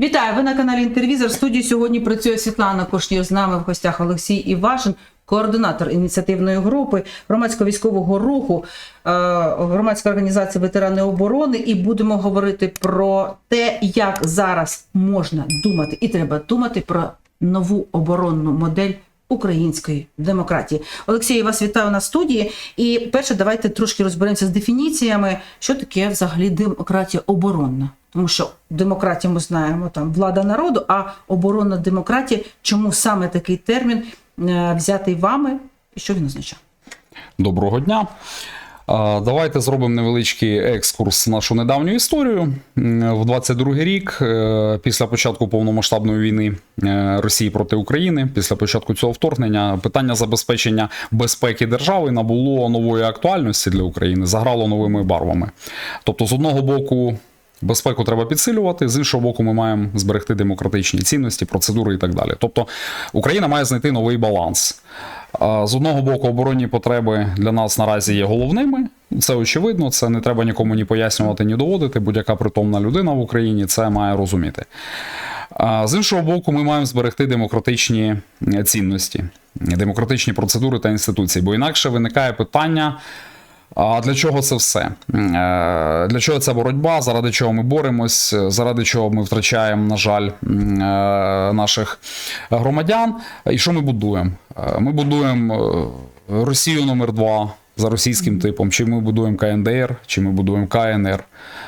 Вітаю! Ви на каналі Інтервізор. В студії сьогодні працює Світлана Кошнєв. З нами в гостях Олексій Івашин, координатор ініціативної групи громадського військового руху, громадської організації ветерани оборони. І будемо говорити про те, як зараз можна думати, і треба думати про нову оборонну модель. Української демократії Олексій, я вас вітаю на студії. І перше, давайте трошки розберемося з дефініціями, що таке взагалі демократія оборонна. Тому що демократія ми знаємо там влада народу, а оборонна демократія, чому саме такий термін е, взятий вами, що він означає? Доброго дня. Давайте зробимо невеличкий екскурс в нашу недавню історію. В 22 рік, е, після початку повномасштабної війни е, Росії проти України, після початку цього вторгнення, питання забезпечення безпеки держави набуло нової актуальності для України, заграло новими барвами. Тобто, з одного боку. Безпеку треба підсилювати, з іншого боку, ми маємо зберегти демократичні цінності, процедури і так далі. Тобто Україна має знайти новий баланс. З одного боку, оборонні потреби для нас наразі є головними. Це очевидно, це не треба нікому ні пояснювати, ні доводити. Будь-яка притомна людина в Україні це має розуміти. З іншого боку, ми маємо зберегти демократичні цінності, демократичні процедури та інституції, бо інакше виникає питання. А для чого це все? Е, Для чого ця боротьба? Заради чого ми боремось? Заради чого ми втрачаємо, на жаль, е, наших громадян? І що ми будуємо? Е, Ми будуємо Росію номер 2 за російським типом, чи ми будуємо КНДР, чи ми будуємо КНР.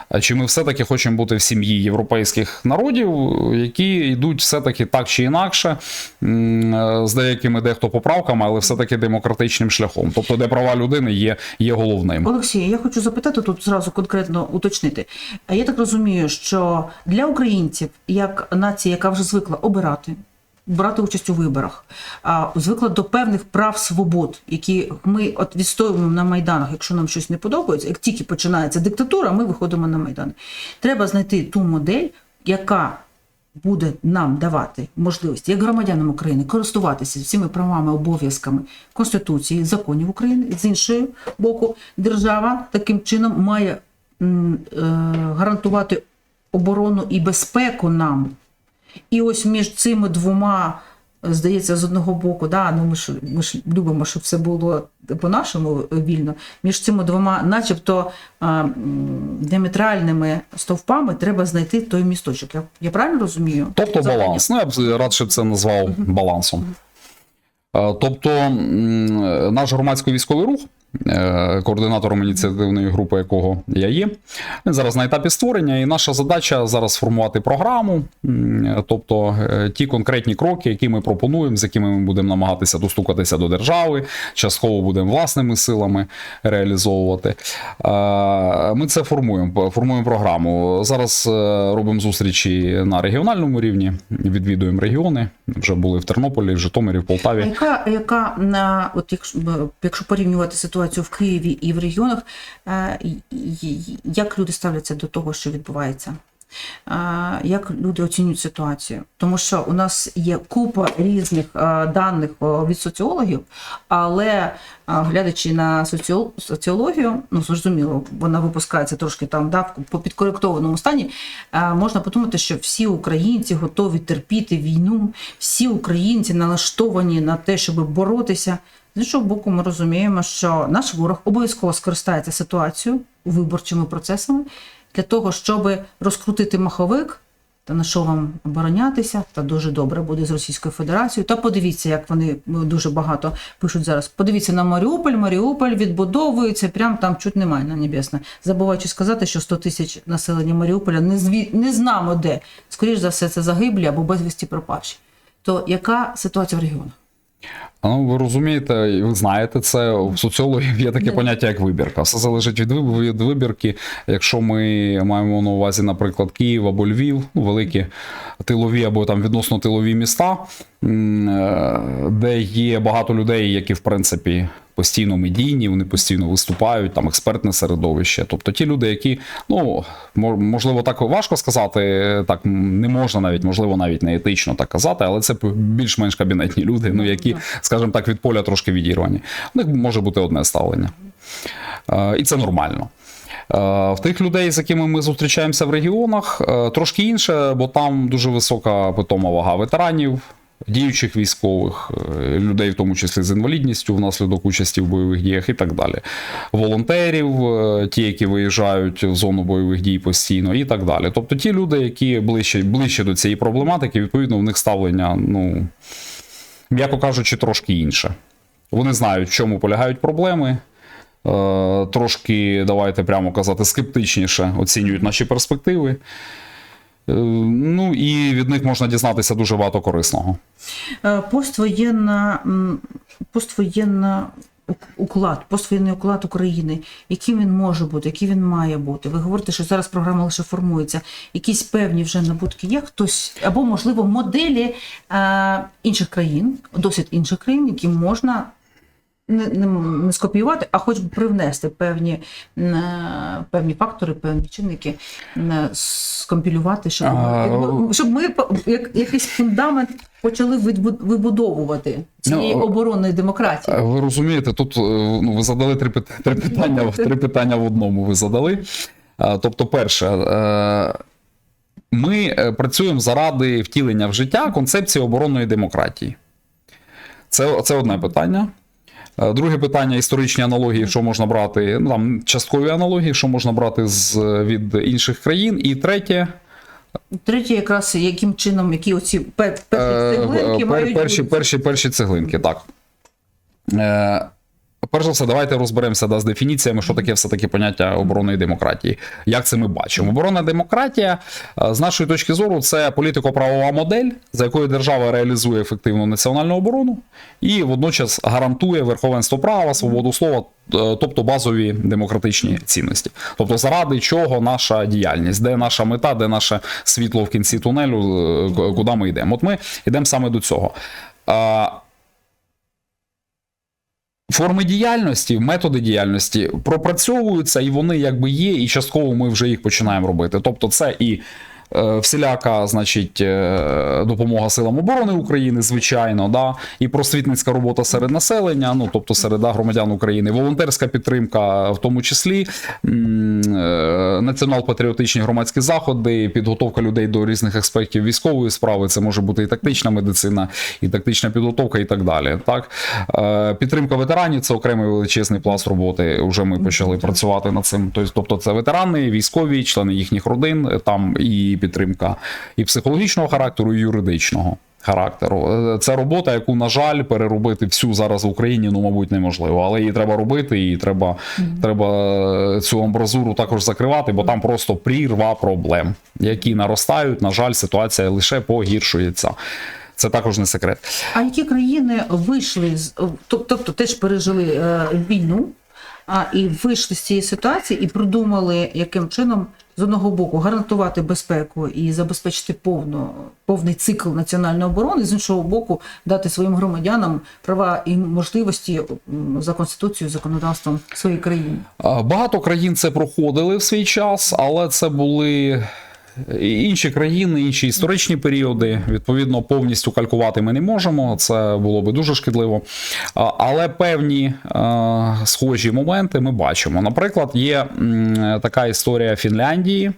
А Чи ми все-таки хочемо бути в сім'ї європейських народів, які йдуть все-таки так чи інакше, е, з деякими дехто поправками, але все-таки демократичним шляхом. Тобто, де права людини є, є головним. Олексій, я хочу запитати тут зразу конкретно уточнити. Я так розумію, що для українців, як нація, яка вже звикла обирати. Брати участь у виборах, звикла до певних прав свобод, які ми от відстоюємо на майданах. Якщо нам щось не подобається, як тільки починається диктатура, ми виходимо на майдани. Треба знайти ту модель, яка буде нам давати можливість як громадянам України користуватися всіми правами, обов'язками Конституції, законів України. З іншого боку, держава таким чином має е, гарантувати оборону і безпеку нам. І ось між цими двома, здається, з одного боку, да, ну ми ж ми ж любимо, щоб все було по-нашому вільно. Між цими двома, начебто а, стовпами, треба знайти той місточок. Я, я правильно розумію? Тобто баланс. Ну, я б радше б це назвав балансом. Е, Тобто, наш громадсько-військовий рух, координатором ініціативної групи, якого я є, зараз на етапі створення, і наша задача зараз сформувати програму, тобто е, ті конкретні кроки, які ми пропонуємо, з якими ми будемо намагатися достукатися до держави, частково будемо власними силами реалізовувати. Е, Ми це формуємо, формуємо програму. Зараз е, робимо зустрічі на регіональному рівні, відвідуємо регіони. Вже були в Тернополі, в Житомирі, в А Полтаві. яка, яка на от якщо, якщо порівнювати ситуацію в Києві і в регіонах, е, як люди ставляться до того, що відбувається? Е, Як люди оцінюють ситуацію? Тому що у нас є купа різних е, даних від соціологів, але глядячи на соціологію, ну зрозуміло, вона випускається трошки там да, по підкоректованому стані. Можна подумати, що всі українці готові терпіти війну, всі українці налаштовані на те, щоб боротися. З іншого боку, ми розуміємо, що наш ворог обов'язково скористається ситуацією виборчими процесами для того, щоб розкрутити маховик. Та на що вам оборонятися? Та дуже добре буде з Російською Федерацією. Та подивіться, як вони ну, дуже багато пишуть зараз. Подивіться на Маріуполь. Маріуполь відбудовується, прям там чуть немає на небесне. Забуваючи сказати, що 100 тисяч населення Маріуполя не зві... не знамо де. Скоріш за все, це загиблі або безвісті пропавші. То яка ситуація в регіонах? Ну, ви розумієте, і ви знаєте, це в соціологів є таке поняття, як вибірка. Все залежить від від вибірки. Якщо ми маємо на увазі, наприклад, Київ або Львів, ну, великі тилові або там відносно тилові міста, е, де є багато людей, які в принципі. Постійно медійні, вони постійно виступають, там експертне середовище. Тобто ті люди, які, ну можливо, так важко сказати, так не можна навіть, можливо, навіть не етично так казати, але це більш-менш кабінетні люди, ну які, скажімо так, від поля трошки відірвані. У них може бути одне ставлення. Е, І це нормально. В тих людей, з якими ми зустрічаємося в регіонах, е, трошки інше, бо там дуже висока питома вага ветеранів, діючих військових, е, людей, в тому числі з інвалідністю внаслідок участі в бойових діях і так далі. Волонтерів, е, ті, які виїжджають в зону бойових дій постійно, і так далі. Тобто ті люди, які ближче, ближче до цієї проблематики, відповідно, в них ставлення, ну, м'яко кажучи, трошки інше. Вони знають, в чому полягають проблеми. Е, Трошки, давайте прямо казати, скептичніше оцінюють наші перспективи. Е, Ну і від них можна дізнатися дуже багато корисного. Е, Поствоєнна, поствоєнна уклад, поствоєнний уклад України, яким він може бути, який він має бути. Ви говорите, що зараз програма лише формується. Якісь певні вже набутки є хтось, або, можливо, моделі е, інших країн, досвід інших країн, які можна не, не, не скопіювати, а хоч би привнести певні, е, певні фактори, певні чинники, м, скомпілювати, щоб, А, якби- щоб ми як, якийсь фундамент почали вибудовувати цієї Ну, оборонної демократії. Е, Ви розумієте, тут е, ну, ви задали три, три, питання, три питання в одному. Ви задали. Е, Тобто, перше, е, ми е, працюємо заради втілення в життя концепції оборонної демократії. Це, це одне питання. Е, Друге питання історичні аналогії, що можна брати, ну там часткові аналогії, що можна брати з, від інших країн. І третє, Третє, якраз яким чином, які оці перші цеглинки Е, мають перші, перші, перші цеглинки, так. Перш за все, давайте розберемося да, з дефініціями, що таке все-таки поняття оборонної демократії. Як це ми бачимо? Оборонна демократія, е, з нашої точки зору, це політико-правова модель, за якою держава реалізує ефективну національну оборону і водночас гарантує верховенство права, свободу слова, е, тобто базові демократичні цінності. Тобто, заради чого наша діяльність, де наша мета, де наше світло в кінці тунелю, е, куди ми йдемо. От ми йдемо саме до цього. Форми діяльності, методи діяльності пропрацьовуються, і вони якби є, і частково ми вже їх починаємо робити. Тобто, це і всіляка, значить, е, допомога силам оборони України, звичайно, да, і просвітницька робота серед населення, ну тобто серед да, громадян України, волонтерська підтримка, в тому числі е, націонал-патріотичні громадські заходи, підготовка людей до різних аспектів військової справи. Це може бути і тактична медицина, і тактична підготовка, і так далі. Так, Е, підтримка ветеранів це окремий величезний пласт роботи. Уже ми почали працювати над цим. Тобто, тобто, це ветерани, військові, члени їхніх родин, е, там і підтримка і психологічного характеру, і юридичного. Характеру Е, це робота, яку, на жаль, переробити всю зараз в Україні, ну мабуть, неможливо. Але її треба робити, і треба, треба е, цю амбразуру також закривати, бо там просто прірва проблем, які наростають. На жаль, ситуація лише погіршується. Це також не секрет. А які країни вийшли з тоб- тобто теж пережили е, війну, а і вийшли з цієї ситуації і придумали, яким чином з одного боку гарантувати безпеку і забезпечити повну, повний цикл національної оборони, з іншого боку, дати своїм громадянам права і можливості за конституцією, законодавством своєї країни. Багато країн це проходили в свій час, але це були. Інші країни, інші історичні періоди, відповідно, повністю калькувати ми не можемо. Це було би дуже шкідливо. Але певні е, схожі моменти ми бачимо. Наприклад, є така історія Фінляндії.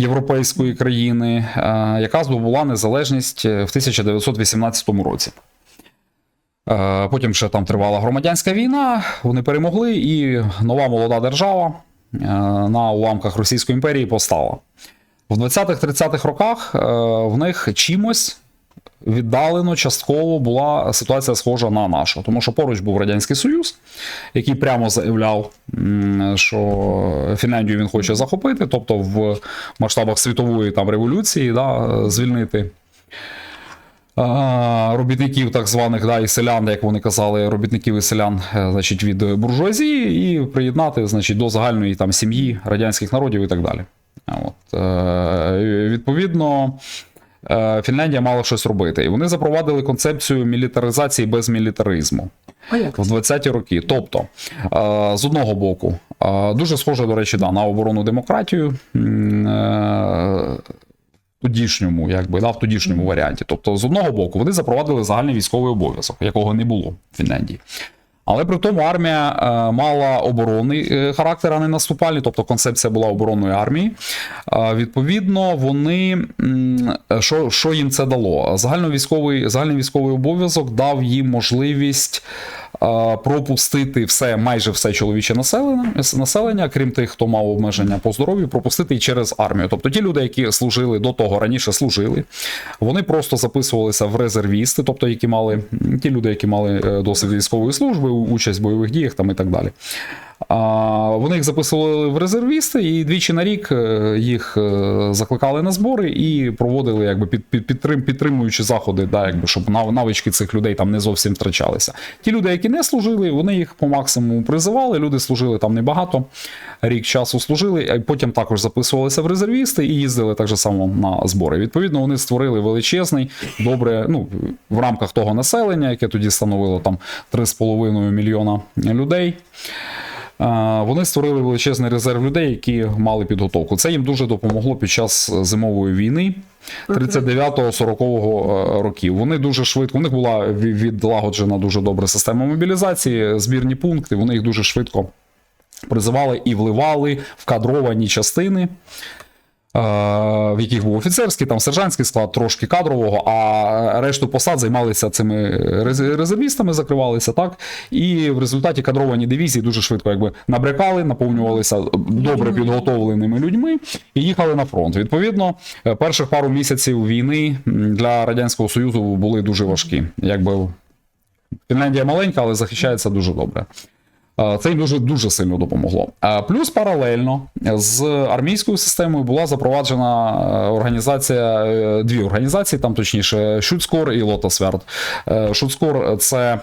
Європейської країни, е, яка здобула незалежність в 1918 році. Е, Потім ще там тривала громадянська війна, вони перемогли, і нова молода держава е, на уламках Російської імперії постала. В 20-30-х роках е, в них чимось віддалено частково була ситуація схожа на нашу, тому що поруч був Радянський Союз, який прямо заявляв, що Фінляндію він хоче захопити, тобто в масштабах світової там революції да, звільнити робітників, так званих, да, і селян, як вони казали, робітників і селян, е, значить, від буржуазії, і приєднати, значить, до загальної там сім'ї радянських народів і так далі. От, е, відповідно, е, Фінляндія мала щось робити. І вони запровадили концепцію мілітаризації без мілітаризму в 20-ті роки. Тобто, е, з одного боку, е, дуже схоже, до речі, да, на оборону демократію. е, Тодішньому, якби да, в тодішньому варіанті. Тобто, з одного боку, вони запровадили загальний військовий обов'язок, якого не було в Фінляндії. Але при тому армія е, мала оборонний е, характер, а не наступальний, тобто концепція була оборонної армії. Е, Відповідно, вони що, що їм це дало? Загальновійськовий, загальний військовий обов'язок дав їм можливість пропустити все, майже все чоловіче населення, населення, крім тих, хто мав обмеження по здоров'ю, пропустити і через армію. Тобто ті люди, які служили до того, раніше служили, вони просто записувалися в резервісти, тобто які мали ті люди, які мали е, досвід військової служби, участь в бойових діях там і так далі. А, вони їх записували в резервісти, і двічі на рік е, їх е, закликали на збори і проводили якби під, під, підтрим, підтримуючи заходи, да, якби, щоб нав- навички цих людей там не зовсім втрачалися. Ті люди, які не служили, вони їх по максимуму призивали. Люди служили там небагато, рік часу служили, а потім також записувалися в резервісти і їздили так же само на збори. Відповідно, вони створили величезний, добре, ну в рамках того населення, яке тоді становило там 3,5 мільйона людей. Е, Вони створили величезний резерв людей, які мали підготовку. Це їм дуже допомогло під час зимової війни 39-40 років. Вони дуже швидко, у них була відлагоджена дуже добра система мобілізації, збірні пункти. Вони їх дуже швидко призивали і вливали в кадровані частини. Е, В яких був офіцерський, там сержантський склад, трошки кадрового, а решту посад займалися цими рез- резервістами, закривалися так. І в результаті кадровані дивізії дуже швидко якби набрякали, наповнювалися добре підготовленими людьми і їхали на фронт. Відповідно, е, перших пару місяців війни для радянського союзу були дуже важкі. Якби Фінляндія маленька, але захищається дуже добре. Це їм дуже дуже сильно допомогло. Плюс паралельно з армійською системою була запроваджена е, організація, е, дві організації, там точніше, Шуцкор і Лотосверд. Е, Шуцкор це,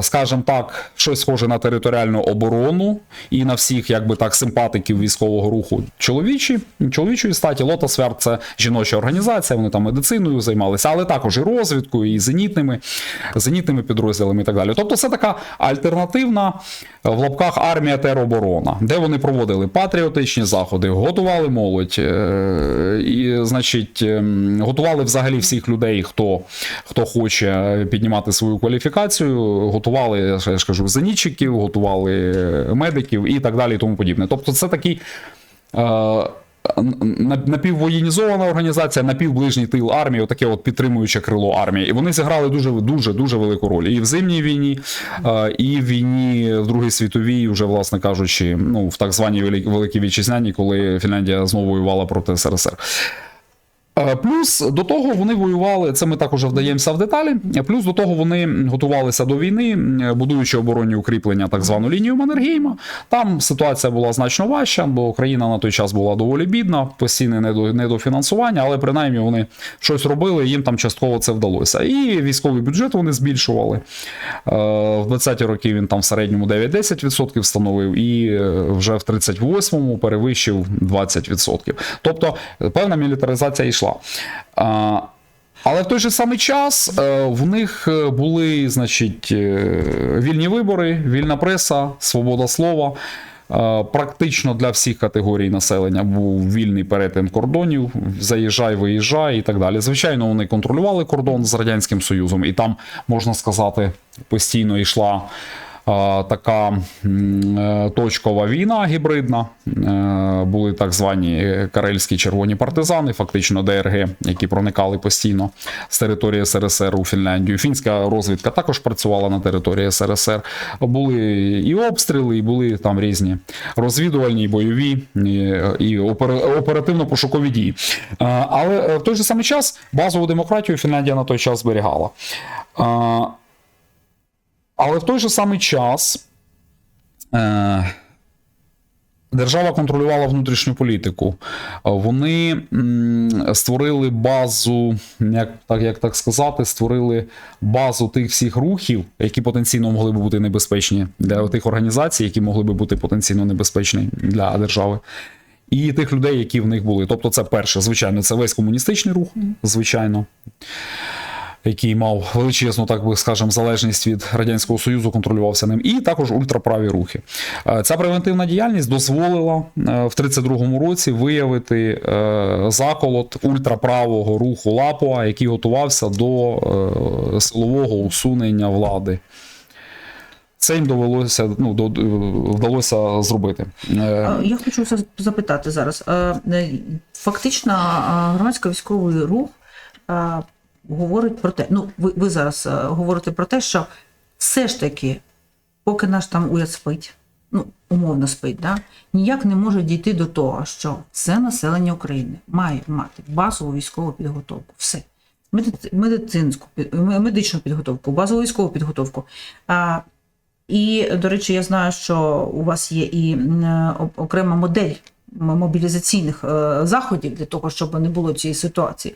скажімо так, щось схоже на територіальну оборону і на всіх, якби так, симпатиків військового руху чоловічі, чоловічої статі. Лотосверд це жіноча організація, вони там медициною займалися, але також і розвідкою, і зенітними, зенітними підрозділами і так далі. Тобто це така альтернативна в лапках армія тероборона, де вони проводили патріотичні заходи, готували молодь, е, і, значить, ем, готували взагалі всіх людей, хто, хто хоче піднімати свою кваліфікацію, готували, я ж кажу, зенітчиків, готували медиків і так далі, і тому подібне. Тобто, це такий. На- напіввоєнізована організація, напівближній тил армії, отаке от підтримуюче крило армії. І вони зіграли дуже дуже дуже велику роль і в зимній війні, і в війні в Другій світовій, вже власне кажучи, ну в так званій Велик- Великій Вітчизняній, коли Фінляндія знову воювала проти СРСР. Е, Плюс до того вони воювали, це ми також вдаємося в деталі. Плюс до того вони готувалися до війни, будуючи оборонні укріплення, так звану лінію Маннергейма. Там ситуація була значно важча, бо країна на той час була доволі бідна, постійне недо- недофінансування, але принаймні вони щось робили, їм там частково це вдалося. І військовий бюджет вони збільшували. Е, В 20-ті роки він там в середньому 9-10% становив, і е, вже в 38-му перевищив 20%. Тобто певна мілітаризація йшла. А, Але в той же самий час е, в них е, були, значить, е, вільні вибори, вільна преса, свобода слова. Практично для всіх категорій населення був вільний перетин кордонів, заїжджай, виїжджай і так далі. Звичайно, вони контролювали кордон з Радянським Союзом, і там, можна сказати, постійно йшла така е, точкова війна гібридна. Е, Були так звані карельські червоні партизани, фактично ДРГ, які проникали постійно з території СРСР у Фінляндію. Фінська розвідка також працювала на території СРСР. Були і обстріли, і були там різні розвідувальні, бойові і, оперативно-пошукові дії. Е, Але в той же самий час базову демократію Фінляндія на той час зберігала. Але в той же самий час е, держава контролювала внутрішню політику. Вони створили базу, як так, як так сказати, створили базу тих всіх рухів, які потенційно могли б бути небезпечні для тих організацій, які могли б бути потенційно небезпечні для держави. І тих людей, які в них були. Тобто, це перше, звичайно, це весь комуністичний рух, звичайно який мав величезну, так би скажемо, залежність від радянського союзу, контролювався ним, і також ультраправі рухи. Е, Ця превентивна діяльність дозволила е, в 32-му році виявити е, заколот ультраправого руху Лапуа, який готувався до силового усунення влади. Це їм довелося, ну, до- вдалося зробити. Я хочу запитати зараз. Фактично, громадсько-військовий рух говорить про те, ну ви, ви зараз е, говорите про те, що все ж таки, поки наш там уряд спить, ну умовно спить, да, ніяк не може дійти до того, що все населення України має мати базову військову підготовку. Все. Медицинську, медичну підготовку, базову військову підготовку. А, і, до речі, я знаю, що у вас є і окрема модель мобілізаційних е, заходів для того, щоб не було цієї ситуації.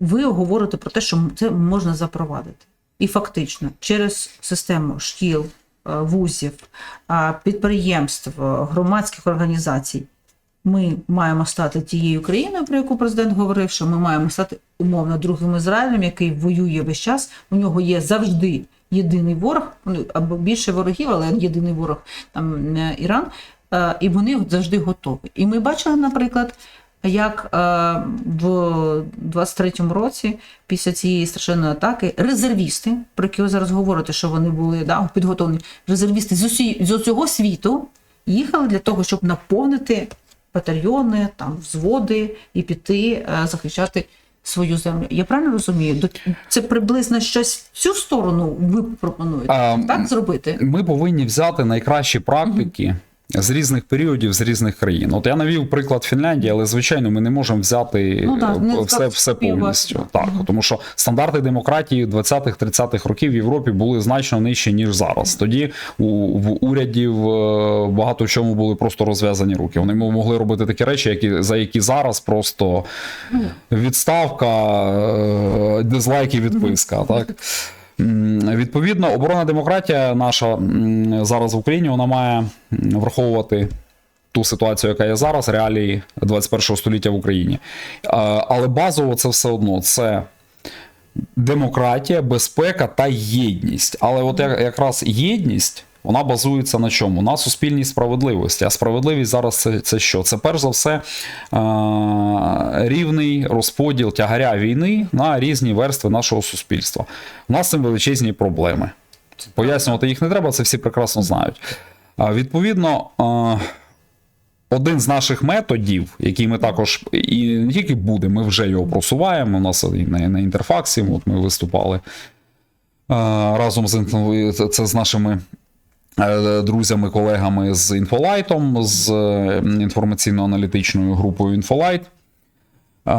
Ви говорите про те, що це можна запровадити. І фактично, через систему шкіл, е, вузів, е, підприємств, е, громадських організацій ми маємо стати тією країною, про яку президент говорив, що ми маємо стати умовно другим Ізраїлем, який воює весь час. У нього є завжди єдиний ворог, ну, або більше ворогів, але єдиний ворог там Іран, і вони завжди готові. І ми бачили, наприклад. Як е, в 23-му році, після цієї страшенної атаки, резервісти, про які ви зараз говорите, що вони були да, підготовлені, резервісти з, усі, з усього світу їхали для того, щоб наповнити батальйони, там взводи і піти е, захищати свою землю. Я правильно розумію? Це приблизно щось в цю сторону ви пропонуєте А, так зробити? ми повинні взяти найкращі практики. З різних періодів, з різних країн. От я навів приклад Фінляндії, але звичайно ми не можемо взяти Ну, да, е, не все, повністю. Так, тому що стандарти демократії 20-30-х років в Європі були значно нижчі, ніж зараз. Тоді у, в урядів е, багато в чому були просто розв'язані руки. Вони могли робити такі речі, які, за які зараз просто відставка, е, дизлайк і відписка. Так? Відповідно, оборона демократія наша зараз в Україні вона має враховувати ту ситуацію, яка є зараз, реалії 21 століття в Україні. Але базово це все одно це демократія, безпека та єдність. Але от якраз єдність. Вона базується на чому? На суспільній справедливості. А справедливість зараз це, це що? Це перш за все е, рівний розподіл тягаря війни на різні верстви нашого суспільства. У нас цим величезні проблеми. Пояснювати їх не треба, це всі прекрасно знають. Відповідно, е, один з наших методів, який ми також і не тільки буде, ми вже його просуваємо. У нас і на, на інтерфаксі, от ми виступали е, разом з це- з нашими друзями, колегами з Інфолайтом, з е, інформаційно-аналітичною групою Інфолайт. Е,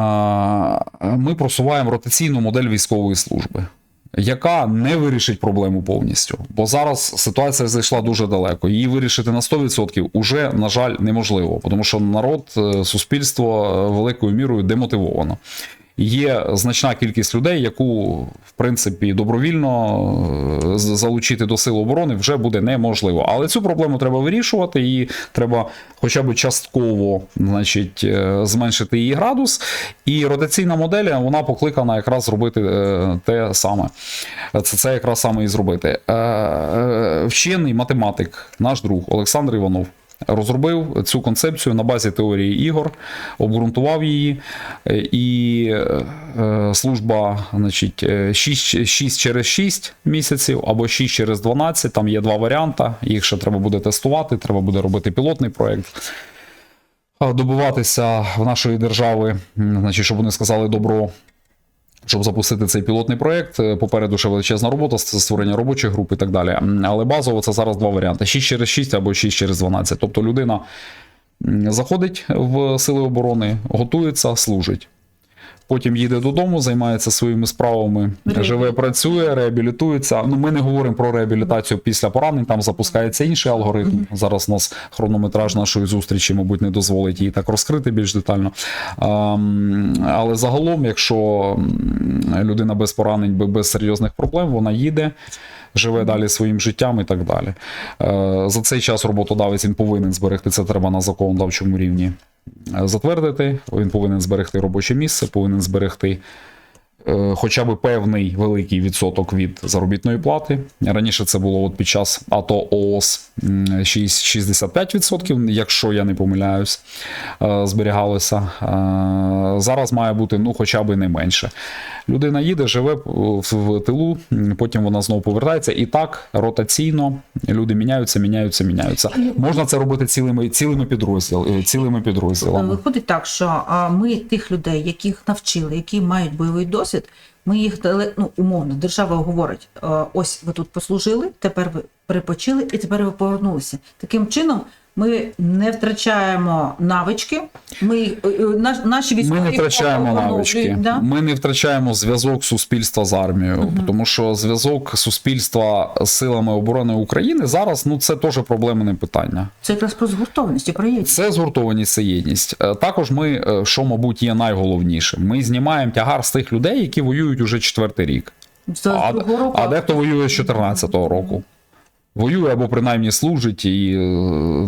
Ми просуваємо ротаційну модель військової служби. Яка не вирішить проблему повністю, бо зараз ситуація зайшла дуже далеко. Її вирішити на 100% уже, на жаль, неможливо, тому що народ, е, суспільство е, великою мірою демотивовано. Є значна кількість людей, яку, в принципі, добровільно е, залучити до сил оборони вже буде неможливо. Але цю проблему треба вирішувати, і треба хоча б частково значить, е, зменшити її градус. І ротаційна модель вона покликана якраз зробити е, те саме. Це, це якраз саме і зробити. Вчений математик, наш друг Олександр Іванов. Розробив цю концепцію на базі теорії ігор, обґрунтував її, е, і е, служба значить, е, 6, 6 через 6 місяців або 6 через 12. Там є два варіанти. Їх ще треба буде тестувати, треба буде робити пілотний проєкт. А, Добиватися в нашої держави, значить, щоб вони сказали добро щоб запустити цей пілотний проєкт. Е, Попереду ще величезна робота, створення робочих груп і так далі. Але базово це зараз два варіанти: 6 через 6 або 6 через 12. Тобто людина заходить в сили оборони, готується, служить. Потім їде додому, займається своїми справами, Реабілі- живе, працює, реабілітується. Ну, ми не говоримо про реабілітацію після поранень, там запускається інший алгоритм. Зараз у нас хронометраж нашої зустрічі, мабуть, не дозволить її так розкрити більш детально. Ам, Але загалом, якщо людина без поранень, без серйозних проблем, вона їде, живе далі своїм життям і так далі. Е, За цей час роботодавець він повинен зберегти це треба на законодавчому рівні. Затвердити, він повинен зберегти робоче місце, повинен зберегти хоча б певний великий відсоток від заробітної плати. Раніше це було от під час АТО ООС м, шість- 65%, якщо я не помиляюсь, е, зберігалося. Е, Зараз має бути ну, хоча б не менше. Людина їде, живе в тилу, потім вона знову повертається. І так ротаційно люди міняються, міняються, міняються. Можна це робити цілими, цілими, підрозділ, е, цілими підрозділами. Виходить так, що ми тих людей, яких навчили, які мають бойовий досвід, ми їх дали, ну умовно, держава говорить: е, ось ви тут послужили, тепер ви перепочили і тепер ви повернулися. Таким чином. Ми не втрачаємо навички. Ми е, е, наш, наші військові Ми не втрачаємо навички. Да? Ми не втрачаємо зв'язок суспільства з армією, тому що зв'язок суспільства з силами оборони України зараз ну це теж проблемне питання. Це якраз про згуртованість і про єдність. Це згуртованість, це єдність. Е, Також ми, що мабуть, є найголовнішим, ми знімаємо тягар з тих людей, які воюють уже четвертий рік. А, а дехто воює з 14-го року. Воює або принаймні служить, і е,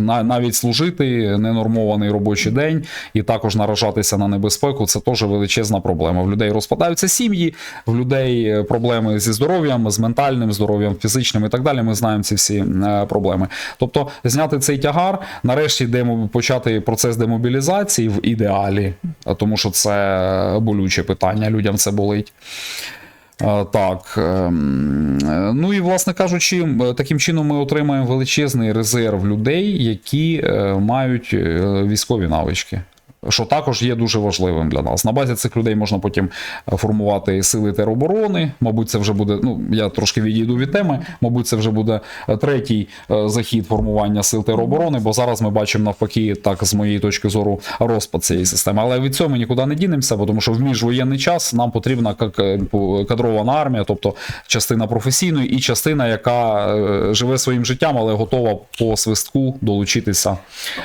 навіть служити ненормований робочий день, і також наражатися на небезпеку це теж величезна проблема. В людей розпадаються сім'ї, в людей е, проблеми зі здоров'ям, з ментальним здоров'ям, фізичним і так далі. Ми знаємо ці всі е, проблеми. Тобто, зняти цей тягар, нарешті демо, почати процес демобілізації в ідеалі, тому що це болюче питання, людям це болить. Так. ем, Ну і, власне кажучи, таким чином ми отримаємо величезний резерв людей, які е, мають е, військові навички. Що також є дуже важливим для нас. На базі цих людей можна потім е, формувати сили тероборони. Мабуть, це вже буде. Ну я трошки відійду від теми. Мабуть, це вже буде е, третій е, захід формування сил тероборони, бо зараз ми бачимо навпаки, так з моєї точки зору, розпад цієї системи. Але від цього ми нікуди не дінемося, тому що в міжвоєнний час нам потрібна кадрована армія, тобто частина професійної і частина, яка живе своїм життям, але готова по свистку долучитися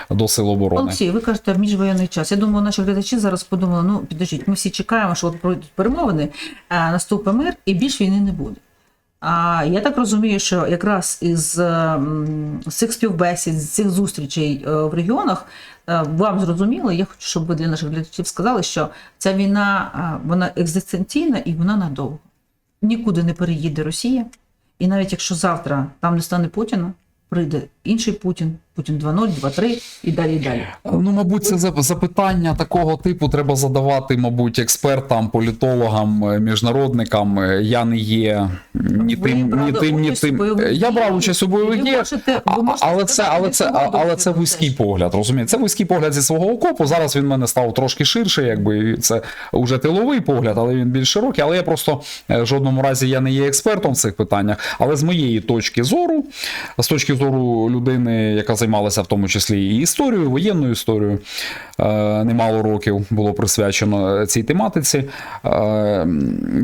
до сил оборони. Олексій, ви кажете в міжвоєнний час. Я думаю, наші глядачі зараз подумали: ну підождіть, ми всі чекаємо, що от пройдуть перемовини, а наступить мир і більш війни не буде. А я так розумію, що якраз із ем, цих співбесід, з цих зустрічей е, в регіонах е, вам зрозуміло, я хочу, щоб ви для наших глядачів сказали, що ця війна е, вона екзистенційна і вона надовго. Нікуди не переїде Росія. І навіть якщо завтра там не стане Путіна, прийде інший Путін, Путін 2.0, 2.3 і далі, і далі. Ну, мабуть, це зап- запитання такого типу треба задавати, мабуть, експертам, політологам, е, міжнародникам. Е, Я не є ні Ви тим, ні тим, ні тим. Я брав участь у бойових діях, але це, але це, але це вузький погляд. Розумієте? Це вузький погляд зі свого окопу. Зараз він в мене став трошки ширше, якби це вже тиловий погляд, але він більш широкий. Але я просто е, в жодному разі я не є експертом в цих питаннях. Але з моєї точки зору, з точки зору людини, яка займалася в тому числі і історією, воєнною історією, е, немало років було присвячено е, цій тематиці. Е,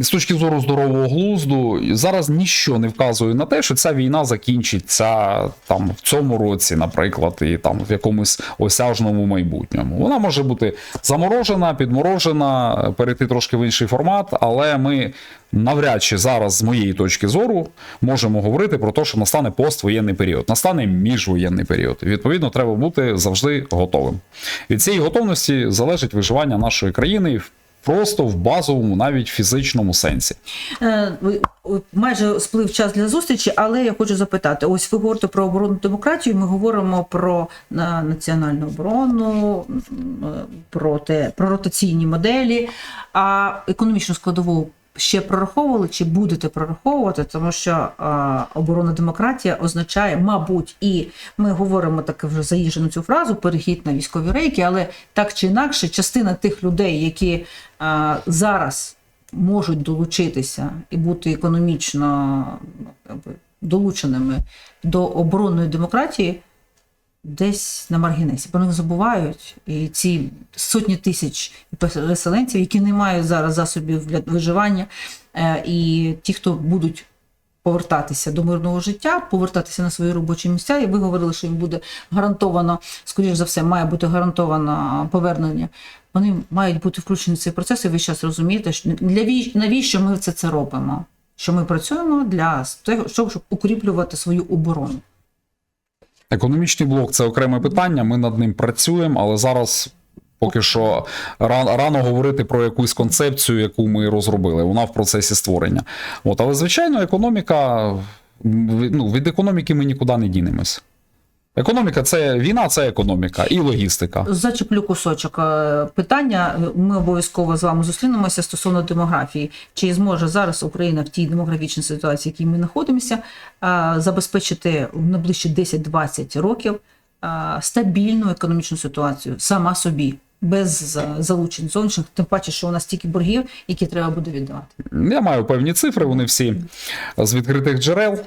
З точки зору здорового глузду, зараз ніщо не вказує на те, що ця війна закінчиться там в цьому році, наприклад, і там в якомусь осяжному майбутньому. Вона може бути заморожена, підморожена, перейти трошки в інший формат, але ми навряд чи зараз, з моєї точки зору, можемо говорити про те, що настане поствоєнний період, настане міжвоєнний період. Відповідно, треба бути завжди готовим. Від цієї готовності залежить виживання нашої країни просто в базовому, навіть фізичному сенсі. Е, Майже сплив час для зустрічі, але я хочу запитати: ось ви говорите про оборонну демократію. Ми говоримо про е, національну оборону, е, про те, про ротаційні моделі. А економічну складову ще прораховували чи будете прораховувати, тому що е, оборона демократія означає, мабуть, і ми говоримо таке вже заїжджену цю фразу перехід на військові рейки, але так чи інакше, частина тих людей, які е, зараз можуть долучитися і бути економічно ну, долученими до оборонної демократії, десь на маргінесі. Про них забувають. І ці сотні тисяч переселенців, які не мають зараз засобів для виживання, е, і ті, хто будуть повертатися до мирного життя, повертатися на свої робочі місця. І ви говорили, що їм буде гарантовано, скоріш за все, має бути гарантовано повернення. Вони мають бути включені в цей процес, і ви зараз розумієте, що для ві- навіщо ми це, це робимо? Що ми працюємо для того, щоб укріплювати свою оборону. Економічний блок це окреме питання. Ми над ним працюємо, але зараз Поки що рано, говорити про якусь концепцію, яку ми розробили. Вона в процесі створення. От, але, звичайно, економіка. Ну, від економіки ми нікуди не дінемось. Економіка це війна, це економіка і логістика. Зачеплю кусочок е, питання. Ми обов'язково з вами зустрінемося стосовно демографії. Чи зможе зараз Україна в тій демографічній ситуації, в якій ми знаходимося, е, забезпечити в найближчі 10-20 років е, стабільну економічну ситуацію сама собі, без залучень зовнішніх, тим паче, що у нас стільки боргів, які треба буде віддавати. Я маю певні цифри, вони всі з відкритих джерел.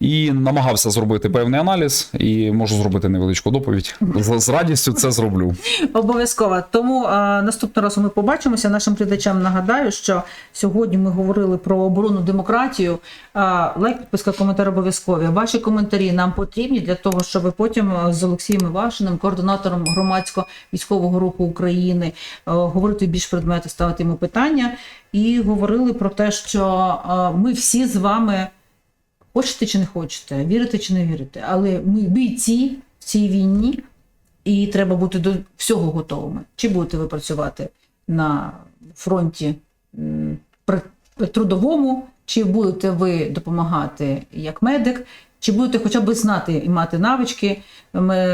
І намагався зробити певний аналіз, і можу зробити невеличку доповідь. З, з радістю це зроблю. Обов'язково. Тому е, наступного разу ми побачимося. Нашим глядачам нагадаю, що сьогодні ми говорили про оборону демократію. Е, лайк, підписка, коментар обов'язкові. Ваші коментарі нам потрібні для того, щоб потім з Олексієм Івашиним, координатором громадського військового руху України, е, говорити більш предмети, ставити йому питання. І говорили про те, що е, ми всі з вами. Хочете чи не хочете, вірите чи не вірите, але ми бійці в цій війні, і треба бути до всього готовими. Чи будете ви працювати на фронті трудовому, чи будете ви допомагати як медик, чи будете хоча б знати і мати навички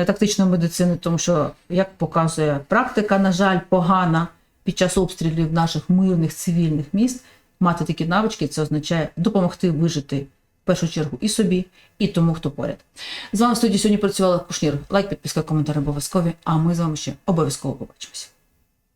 тактичної медицини, тому що, як показує практика, на жаль, погана під час обстрілів наших мирних цивільних міст, мати такі навички, це означає допомогти вижити в першу чергу і собі, і тому, хто поряд. З вами в студії сьогодні працювала Кушнір. Лайк, підписка, коментар обов'язкові. А ми з вами ще обов'язково побачимося.